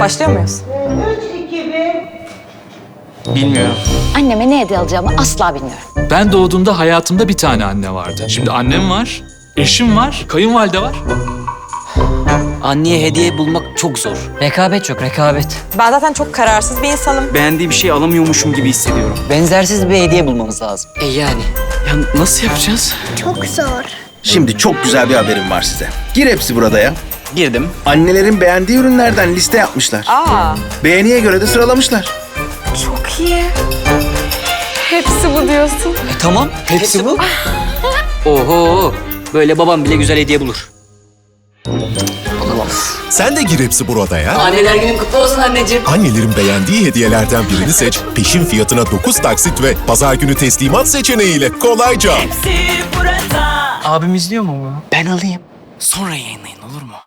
Başlıyor muyuz? Bilmiyorum. Anneme ne hediye alacağımı asla bilmiyorum. Ben doğduğumda hayatımda bir tane anne vardı. Şimdi annem var, eşim var, kayınvalide var. Anneye hediye bulmak çok zor. Rekabet yok, rekabet. Ben zaten çok kararsız bir insanım. Beğendiği bir şey alamıyormuşum gibi hissediyorum. Benzersiz bir hediye bulmamız lazım. E yani. Ya nasıl yapacağız? Çok zor. Şimdi çok güzel bir haberim var size. Gir hepsi burada ya. Girdim. Annelerin beğendiği ürünlerden liste yapmışlar. Aa, Beğeniye göre de sıralamışlar. çok iyi. Hepsi bu diyorsun. E tamam, hepsi, bu. Oho, böyle babam bile güzel hediye bulur. Sen de gir hepsi burada ya. Anneler günün kutlu olsun anneciğim. Annelerin beğendiği hediyelerden birini seç, peşin fiyatına 9 taksit ve pazar günü teslimat seçeneğiyle kolayca. Abim izliyor mu bunu? Ben alayım. Sonra yayınlayın olur mu?